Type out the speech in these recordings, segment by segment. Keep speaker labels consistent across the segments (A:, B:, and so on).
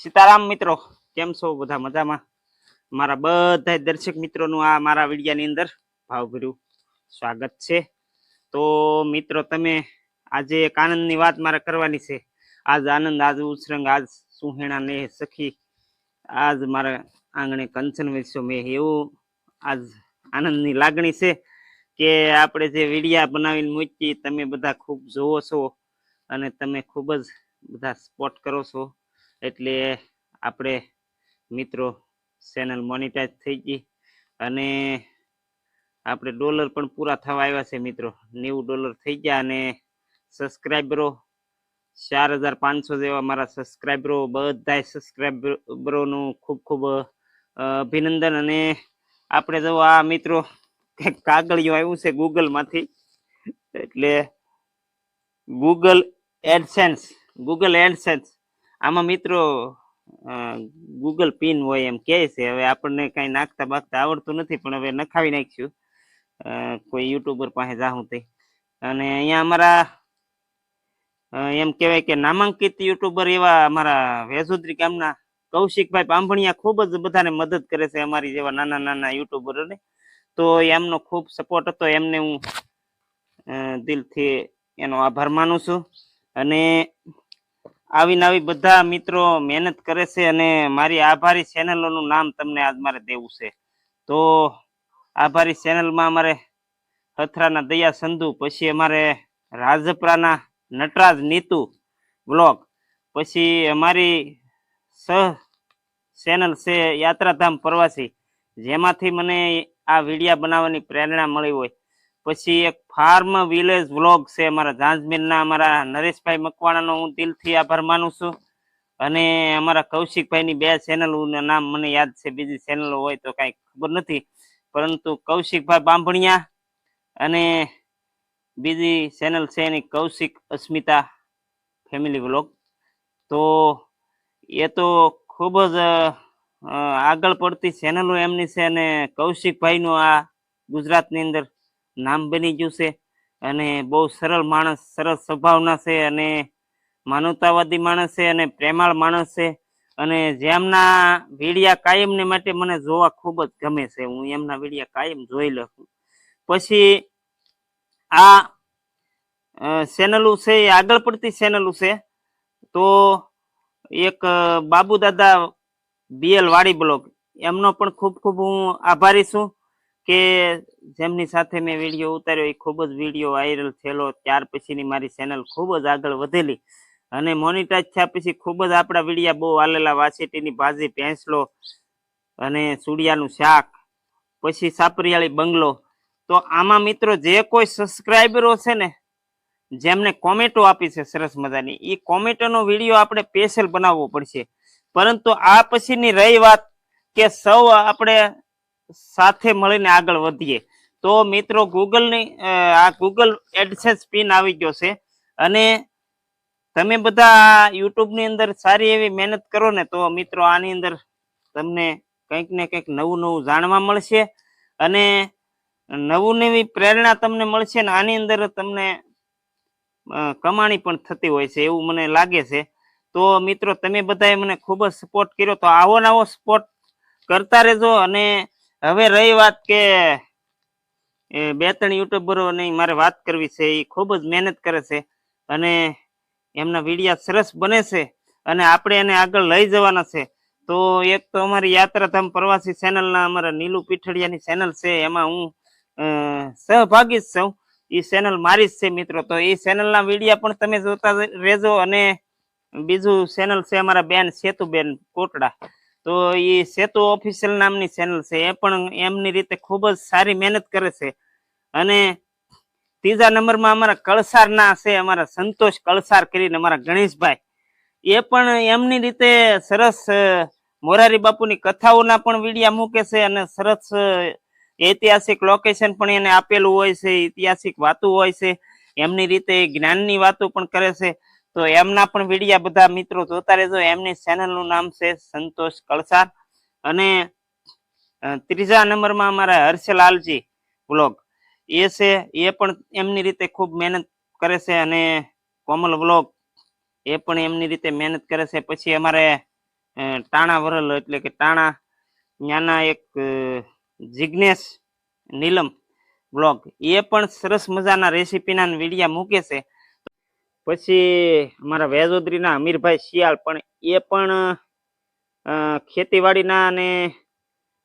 A: સીતારામ મિત્રો, કેમ છો બધા મજામાં? મારા બધા દર્શક મિત્રોનું આ મારા વિડિયાની અંદર ભાવભર્યું સ્વાગત છે. તો મિત્રો, તમે આજે એક આનંદની વાત મારે કરવાની છે. આજ આનંદ, આજ ઉછરંગ આજ સુહેણા ને સખી, આજ મારા આંગણે કંચન વેચ્યો મેં, એવું આજ આનંદની લાગણી છે કે આપણે જે વિડીયા બનાવીને મૂકી તમે બધા ખૂબ જોવો છો અને તમે ખૂબ જ બધા સપોર્ટ કરો છો. એટલે આપણે મિત્રો ચેનલ મોનિટાઈઝ થઈ ગઈ અને આપણે ડોલર પણ પૂરા થવા આવ્યા છે મિત્રો. નેવું ડોલર થઈ ગયા અને સબસ્ક્રાઈબરો ચાર હજાર પાંચસો જેવા મારા સબસ્ક્રાઈબરો બધા સબસ્ક્રાઈબરોનું ખૂબ ખૂબ અભિનંદન. અને આપણે જો આ મિત્રો કાગળિયું આવ્યું છે ગૂગલમાંથી એટલે ગૂગલ એડસેન્સ ગૂગલ એડસેન્સ આમાં મિત્રો ગૂગલ પિન હોય એમ કહે છે. હવે આપણને કાંઈ નાખતા બાખતા આવડતું નથી, પણ હવે નખાવી નાખ્યું. કોઈ યુટ્યુબર પાસે જાઉં તે અને અહીંયા અમારા એમ કહેવાય કે નામાંકિત યુટ્યુબર એવા અમારા વેસુદ્રી ગામના કૌશિકભાઈ પાંભણિયા ખૂબ જ બધાને મદદ કરે છે અમારી જેવા નાના નાના યુટ્યુબરોને. તો એમનો ખૂબ સપોર્ટ હતો. એમને હું દિલથી એનો આભાર માનું છું. અને આવી બધા મિત્રો મહેનત કરે છે અને મારી આભારી ચેનલોનું નામ તમને આજ મારે દેવું છે. તો આભારી ચેનલમાં અમારે હથરાના દયા સંધુ, પછી અમારે રાજપરાના નટરાજ નીતુ બ્લોગ પછી અમારી સહ ચેનલ છે યાત્રાધામ પ્રવાસી, જેમાંથી મને આ વિડીયા બનાવવાની પ્રેરણા મળી હોય. પછી એક ફાર્મ વિલેજ વ્લોગ છે અમારા જાંજમીરના અમારા નરેશભાઈ મકવાણાનો હું દિલથી આભાર માનું છું. અને અમારા કૌશિકભાઈની બે ચેનલનું નામ મને યાદ છે, બીજી ચેનલો હોય તો કાંઈ ખબર નથી. પરંતુ કૌશિકભાઈ બાંભણિયા અને બીજી ચેનલ છે એની કૌશિક અસ્મિતા ફેમિલી વ્લોગ તો એ તો ખૂબ જ આગળ પડતી ચેનલો એમની છે અને કૌશિકભાઈનું આ ગુજરાતની અંદર નામ બની ગયું છે અને બહુ સરળ માણસ સરસ સ્વભાવના છે અને માનવતાવાદી માણસ છે અને પ્રેમાળ માણસ છે. અને જેમના વિડિયા કાયમ ને માટે મને જોવા ખૂબ જ ગમે છે. હું એમના વિડિયા કાયમ જોઈ લઉં. પછી આ ચેનલો છે, એ આગળ પડતી ચેનલો છે. તો એક બાબુ દાદા બીએલ વાડી બ્લોગ. એમનો પણ ખૂબ ખૂબ હું આભારી છું. કે જેમની સાથે મેં વીડિયો ઉતાર્યો, એ ખૂબ જ વીડિયો વાયરલ થયેલો. ત્યાર પછીની મારી ચેનલ ખૂબ જ આગળ વધેલી. અને મોનિટાઈઝ થયા પછી ખૂબ જ આપણા વિડીયા બહુ આલેલા વાસેટીની ભાજી ભેંસલો અને સુડિયાનું શાક, પછી સાપરિયાળી બંગલો. તો આમાં મિત્રો જે કોઈ સબસ્ક્રાઈબરો છે ને, જેમને કોમેન્ટો આપી છે સરસ મજાની એ કોમેન્ટોનો વીડિયો આપણે સ્પેશિયલ બનાવવો પડશે. પરંતુ આ પછીની રહી વાત કે સૌ આપણે સાથે મળીને આગળ વધીએ. તો મિત્રો, ગૂગલની આ ગૂગલ એડસેન્સ પિન આવી ગયો છે. અને તમે બધા યુટ્યુબની અંદર સારી એવી મહેનત કરો ને, તો મિત્રો આની અંદર તમને કંઈક ને કંઈક નવું નવું જાણવા મળશે. અને નવું નવી પ્રેરણા તમને મળશે ને, આની અંદર તમને કમાણી પણ થતી હોય છે એવું મને લાગે છે. તો મિત્રો, તમે બધાએ મને ખૂબ જ સપોર્ટ કર્યો. તો આવો નવો સપોર્ટ કરતા રહેજો અને હવે રહી વાત કે બે ત્રણ યુટ્યુબરોની મારે વાત કરવી છે એ ખૂબ જ મહેનત કરે છે અને એમના વિડીયા સરસ બને છે અને આપણે એને આગળ લઈ જવાના છે. તો એક તો અમારી યાત્રાધામ પ્રવાસી ચેનલના અમારા નીલુ પીઠડિયાની ચેનલ છે, એમાં હું સહભાગી જ છું. એ ચેનલ મારી જ છે મિત્રો. તો એ ચેનલના વિડીયા પણ તમે જોતા રહેજો અને બીજું ચેનલ છે અમારા બેન સેતુબેન કોટડા. તો એ સેતુ ઓફિશિયલ નામની ચેનલ છે. એ પણ એમની રીતે ખૂબ જ સારી મહેનત કરે છે. અને ત્રીજા નંબરમાં અમારા કળસારના છે, અમારા સંતોષ કળસાર કરીને અમારા ગણેશભાઈ. એ પણ એમની રીતે સરસ મોરારી બાપુની કથાઓના પણ વિડીયા મૂકે છે અને સરસ ઐતિહાસિક લોકેશન પણ એને આપેલું હોય છે, ઐતિહાસિક વાતો હોય છે. એમની રીતે જ્ઞાનની વાતો પણ કરે છે. તો એમના પણ વિડીયા બધા મિત્રો જોતા રહેજો. એમની ચેનલનું નામ છે સંતોષ કળસાર. અને ત્રીજા નંબરમાં અમારા હર્ષલાલજી વ્લોગ. એ છે, એ પણ એમની રીતે ખૂબ મહેનત કરે છે અને કોમલ વ્લોગ એ પણ એમની રીતે મહેનત કરે છે. પછી અમારે ટાણા વરલ એટલે કે ટાણા, ત્યાંના એક જિજ્ઞેશ નીલમ બ્લોગ એ પણ સરસ મજાના રેસીપીના વિડીયા મૂકે છે. પછી અમારા વેજોદરીના અમીરભાઈ શિયાળ પણ એ પણ ખેતીવાડીના અને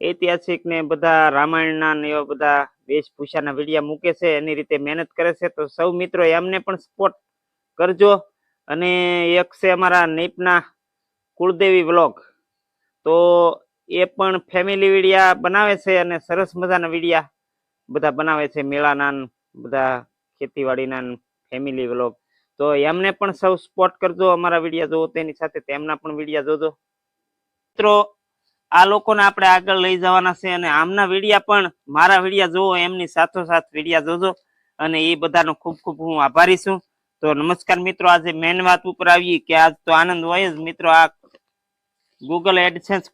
A: ઐતિહાસિક ને બધા રામાયણના ને એવા બધા વેશભૂષાના વિડીયા મૂકે છે, એની રીતે મહેનત કરે છે. તો સૌ મિત્રો એમને પણ સપોર્ટ કરજો. અને એક છે અમારા નીપના કુળદેવી વ્લોગ. તો એ પણ ફેમિલી વિડીયા બનાવે છે અને સરસ મજાના વિડીયા બધા બનાવે છે. મેળાના બધા ખેતીવાડીના ફેમિલી વ્લોગ. તો એમને પણ સૌ સપોર્ટ કરજો અમારા વિડીયા જોવો તેની સાથે તેમના પણ વિડીયા જોજો. મિત્રો, આ લોકોને આપણે આગળ લઈ જવાના છે અને આમના વિડીયા પણ, મારા વિડીયા જોવો, એમની સાથોસાથ વિડીયા જોજો અને એ બધાનો ખૂબ ખૂબ હું આભારી છું. તો નમસ્કાર મિત્રો, આજે મેન વાત ઉપર આવીએ કે આજ તો આનંદ હોય જ. મિત્રો, આ ગૂગલ એડસેન્સ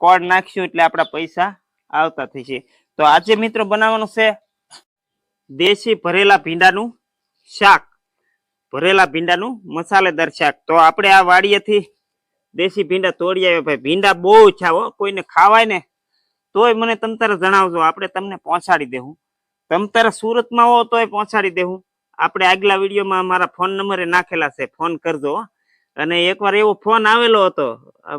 A: કોડ નાખશું એટલે આપણા પૈસા આવતા થઈ છે તો આજે મિત્રો બનાવવાનું છે, દેશી ભરેલા ભીંડાનું શાક. ભરેલા ભીંડાનું મસાલેદાર શાક. તો આપણે આ વાડીએથી દેશી ભીંડા તોડી આવ્યા. ભાઈ, ભીંડા બહુ ઓછા હો. કોઈને ખાવાય ને તોય મને તમ તારે જણાવજો. આપણે તમને પહોંચાડી દેવું તમ તારે સુરતમાં હો તોય પહોંચાડી દેવું આપણે આગલા વિડીયોમાં મારા ફોન નંબરે નાખેલા છે. ફોન કરજો. અને એકવાર એવો ફોન આવેલો હતો,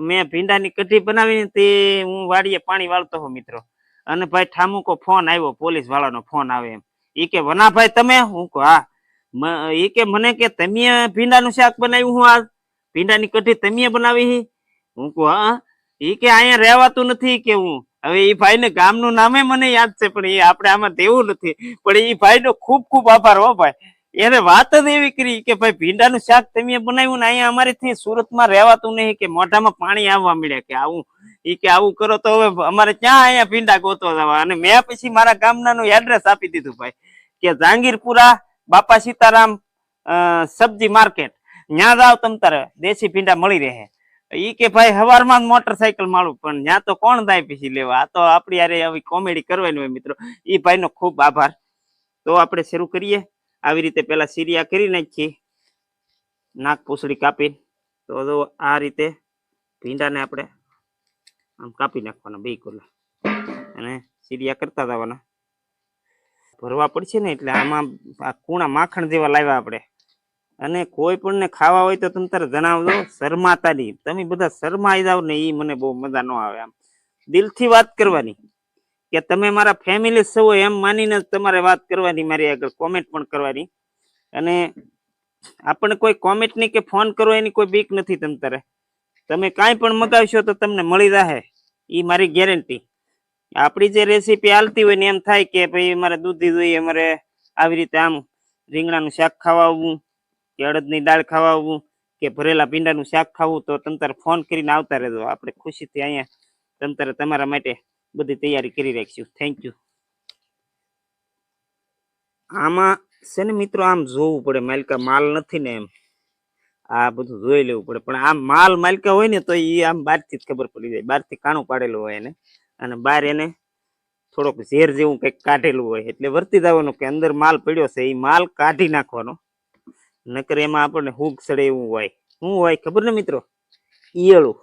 A: મેં ભીંડાની કઢી બનાવીને તે હું વાડીએ પાણી વાળતો હો મિત્રો. અને ભાઈ ઠામુકો ફોન આવ્યો પોલીસ વાળાનો ફોન આવે એમ. એ કે, વનાભાઈ, તમે? હું હા. ઈ કે મને કે તમે ભીંડાનું શાક બનાવ્યું હું આ ભીંડાની કઢી તમે બનાવી હું? કહું, હા એ કે અહીંયા રહેવાતું નથી કે હું? હવે એ ભાઈ ને ગામનું નામે મને યાદ છે, પણ એ આપણે આમાં દેવું નથી. પણ એ ભાઈ નો ખૂબ ખૂબ આભાર હો ભાઈ. એને વાત જ એવી કરી કે ભાઈ, ભીંડાનું શાક તમે બનાવ્યું ને અહીંયા અમારેથી સુરતમાં રહેવાતું નહીં કે મોઢામાં પાણી આવવા મળ્યા કે આવું. એ કે આવું કરો તો હવે અમારે ક્યાં અહીંયા ભીંડા ગોતવા જવા? અને મેં પછી મારા ગામના નું એડ્રેસ આપી દીધું ભાઈ. કે જહાંગીરપુરા બાપા સીતારામ સબ્જી માર્કેટ. ત્યાં જાવ તમ તારે દેશી ભીંડા મળી રહે. ઈ કે ભાઈ હવારમાં મોટરસાયકલ માળું પણ ન્યા તો કોણ દાય પછી લેવા? આ તો આપણી યારે આવી કોમેડી કરવાની હોય મિત્રો. ઈ ભાઈનો ખૂબ આભાર. તો આપણે શરૂ કરીએ. આવી રીતે પેલા સીરિયા કરી નાખીએ. નાક પૂસડી કાપી. તો આ રીતે ભીંડાને આપણે આમ કાપી નાખવાના બે કોલા. અને સીરિયા કરતા જવાના. ભરવા પડશે ને એટલે આમાં આ કૂણા માખણ જેવા લાવ્યા આપણે. અને કોઈ પણ ને ખાવા હોય તો તમે તારે જણાવજો શરમાતા નહીં તમે બધા શરમાઈ જાવ ને એ મને બહુ મજા ન આવે આમ. દિલથી વાત કરવાની. કે તમે મારા ફેમિલી સૌ એમ માનીને તમારે વાત કરવાની, મારી આગળ કોમેન્ટ પણ કરવાની. અને આપણને કોઈ કોમેન્ટ નહીં કે ફોન કરો એની કોઈ બીક નથી તમ તારે. તમે કાંઈ પણ મગાવશો તો તમને મળી રહે એ મારી ગેરંટી આપણી જે રેસીપી હાલતી હોય ને એમ થાય કે ભાઈ મારે દૂધી જોઈએ મારે આવી રીતે આમ રીંગણાનું શાક ખાવાવું કે અડદની દાળ ખાવાવું કે ભરેલા ભીંડાનું શાક ખાવું, તો તમ તારે ફોન કરીને આવતા રહેજો. આપણે ખુશીથી અહીંયા તમ તમારા માટે બધી તૈયારી કરી રાખીશું. થેન્ક યુ આમાં છે ને મિત્રો આમ જોવું પડે, માલિકા માલ નથી ને એમ. આ બધું જોઈ લેવું પડે. પણ આમ માલ માલિકા હોય ને તો એ આમ બહારથી જ ખબર પડી જાય. બહારથી કાણું પાડેલું હોય એને. અને બહાર એને થોડોક ઝેર જેવું કંઈક કાઢેલું હોય. એટલે વર્તી જવાનું કે અંદર માલ પડ્યો છે, એ માલ કાઢી નાખવાનો. નકર એમાં આપણને હુંક સડે એવું હોય. શું હોય ખબર ને મિત્રો? ઈયળું.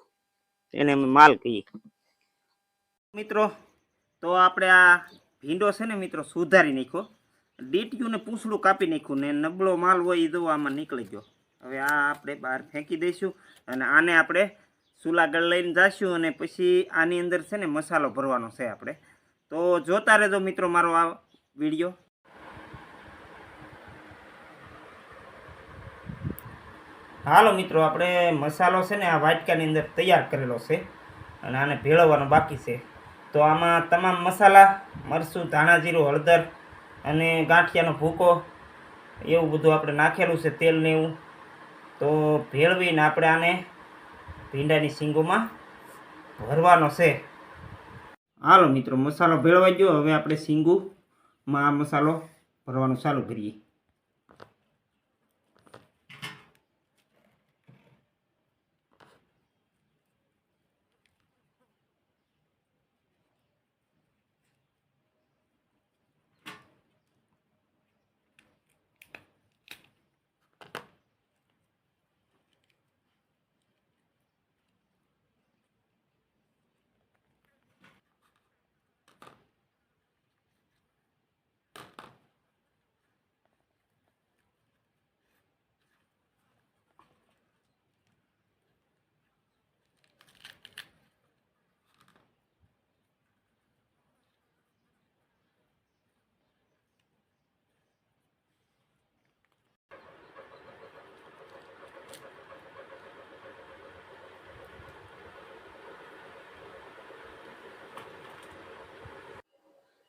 A: એને અમે માલ કહીએ. મિત્રો, તો આપણે આ ભીંડો છે ને મિત્રો, સુધારી નાખ્યો. ડીટીયું ને પૂંછડું કાપી નાખ્યું ને નબળો માલ હોય એ જો આમાં નીકળી ગયો. હવે આ આપણે બહાર ફેંકી દઈશું અને આને આપણે સુલાગળ લઈને જઈશું અને પછી આની અંદર છે ને મસાલો ભરવાનો છે આપણે. તો જોતા રહેજો મિત્રો મારો આ વીડિયો. હાલો મિત્રો, આપણે મસાલો છે ને આ વાટકાની અંદર તૈયાર કરેલો છે અને આને ભેળવવાનો બાકી છે. તો આમાં તમામ મસાલા, મરચું, ધાણા જીરું, હળદર અને ગાંઠિયાનો ભૂકો એવું બધું આપણે નાખેલું છે, તેલ ને એવું. તો ભેળવીને આપણે આને ભીંડાની શીંગોમાં ભરવાનો છે. હાલો મિત્રો, મસાલો ભેળવાઈ ગયો. હવે આપણે શીંગુમાં આ મસાલો ભરવાનું ચાલુ કરીએ.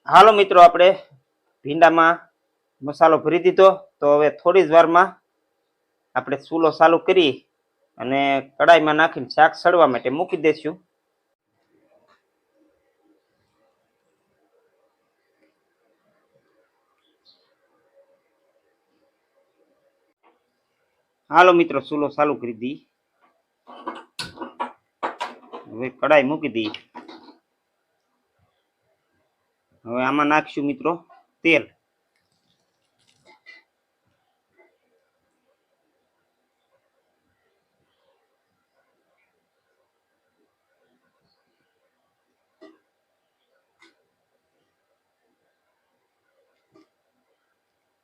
A: હાલો મિત્રો, આપણે ભીંડામાં મસાલો ભરી દીધો. તો હવે થોડી જ વારમાં આપણે ચૂલો ચાલુ કરી અને કડાઈમાં નાખીને શાક સડવા માટે મૂકી દઈશું હાલો મિત્રો, ચૂલો ચાલુ કરી દી. હવે કડાઈ મૂકી દી. હવે આમાં નાખશું મિત્રો તેલ.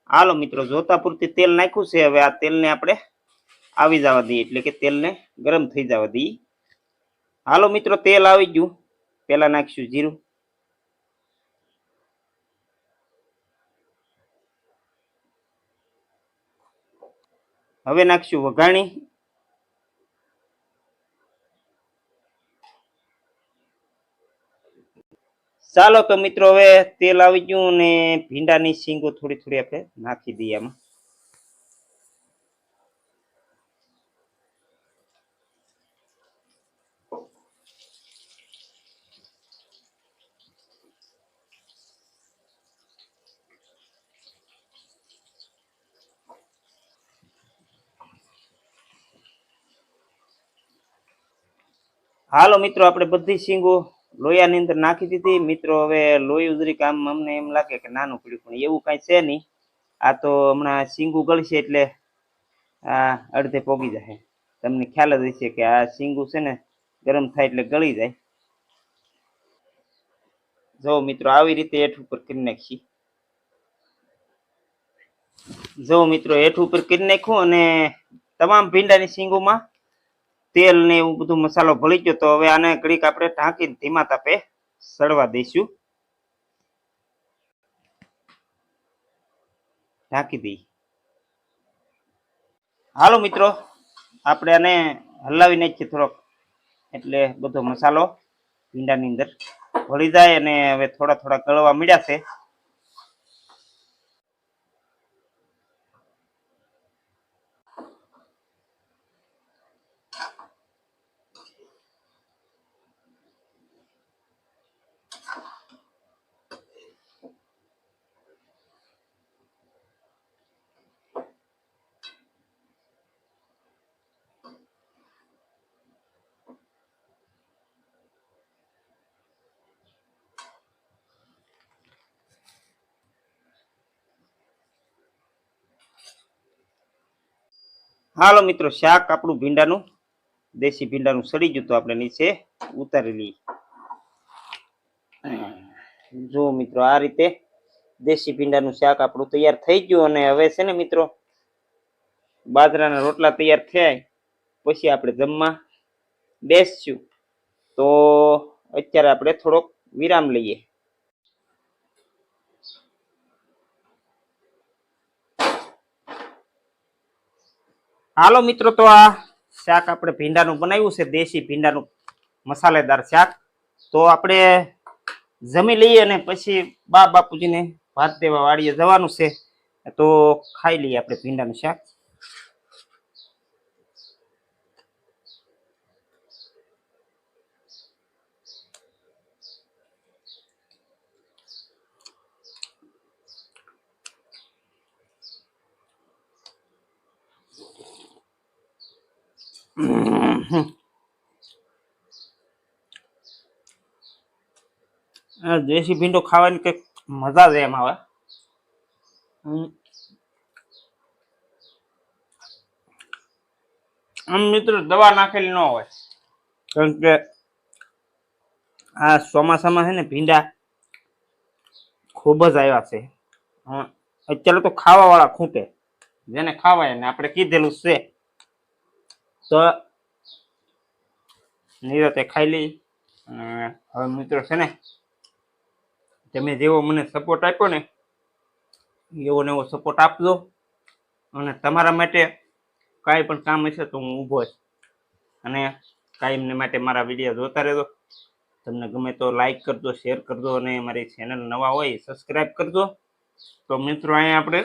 A: હાલો મિત્રો, જોતા પૂરતી તેલ નાખ્યું છે. હવે આ તેલને આપણે આવી જવા દઈએ, એટલે કે તેલને ગરમ થઈ જવા દઈએ. હાલો મિત્રો, તેલ આવી ગયું. પેલા નાખીશું જીરું. હવે નાખશું વઘાણી. ચાલો તો મિત્રો, હવે તેલ આવી ગયું ને ભીંડાની શીંગો થોડી થોડી આપણે નાખી દઈએ આમાં. હાલો મિત્રો, આપણે બધી શીંગો લોયાની અંદર નાખી દીધી. મિત્રો, હવે લોહી ઉધરી કામ અમને એમ લાગે કે નાનું પડ્યું, પણ એવું કાંઈ છે નહીં. આ તો હમણાં શીંગું ગળશે એટલે આ અડધે પોગી જશે તમને ખ્યાલ જ હશે કે આ શીંગું છે ને, ગરમ થાય એટલે ગળી જાય. જો મિત્રો, આવી રીતે હેઠ ઉપર કરી નાખી જો મિત્રો, હેઠ ઉપર કરી નાખ્યું અને તમામ ભીંડાની શીંગોમાં તેલ ને એવું બધું મસાલો ભળી ગયો તો હવે આને ઘડીક આપણે ઢાંકીને ધીમા તાપે સડવા દઈશું. ઢાંકી દઈ હાલો મિત્રો, આપણે આને હલાવી છીએ થોડોક. એટલે બધો મસાલો ભીંડાની અંદર ભળી જાય અને હવે થોડા થોડા ગળવા મળ્યા છે. હાલો મિત્રો, શાક આપણું ભીંડાનું, દેશી ભીંડાનું સડી ગયું તો આપણે નીચે ઉતારી લઈએ. જો મિત્રો, આ રીતે દેશી ભીંડાનું શાક આપણું તૈયાર થઈ ગયું અને હવે છે ને મિત્રો, બાજરાના રોટલા તૈયાર થયા પછી આપણે જમવા બેસશું. તો અત્યારે આપણે થોડોક વિરામ લઈએ. હાલો મિત્રો, તો આ શાક આપણે ભીંડાનું બનાવ્યું છે, દેશી ભીંડાનું મસાલેદાર શાક. તો આપણે જમી લઈએ અને પછી બા બાપુજીને ભાત દેવા વાડીએ જવાનું છે. તો ખાઈ લઈએ આપણે ભીંડાનું શાક. દેશી ભીંડો ખાવાની કંઈક મજા જ એમ આવે. આમ મિત્રો દવા નાખેલી ન હોય. કારણ કે આ ચોમાસામાં છે ને ભીંડા ખૂબ જ આવ્યા છે. અત્યારે તો ખાવાવાળા ખૂટે. જેને ખાવાય ને આપણે કીધેલું છે. તો નિરાતે ખાઈ લઈ. અને હવે મિત્રો છે ને, તમે જેવો મને સપોર્ટ આપ્યો ને, એવો ને એવો સપોર્ટ આપજો. અને તમારા માટે કાંઈ પણ કામ હશે તો હું ઊભો છું અને કાયમને માટે મારા વીડિયો જોતા રહેજો. તમને ગમે તો લાઈક કરજો શેર કરજો અને મારી ચેનલ નવા હોય સબસ્ક્રાઈબ કરજો. તો મિત્રો અહીંયા આપણે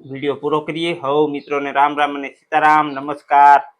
A: વીડિયો પૂરો કરીએ. હવ મિત્રોને રામ રામ અને સીતારામ. નમસ્કાર.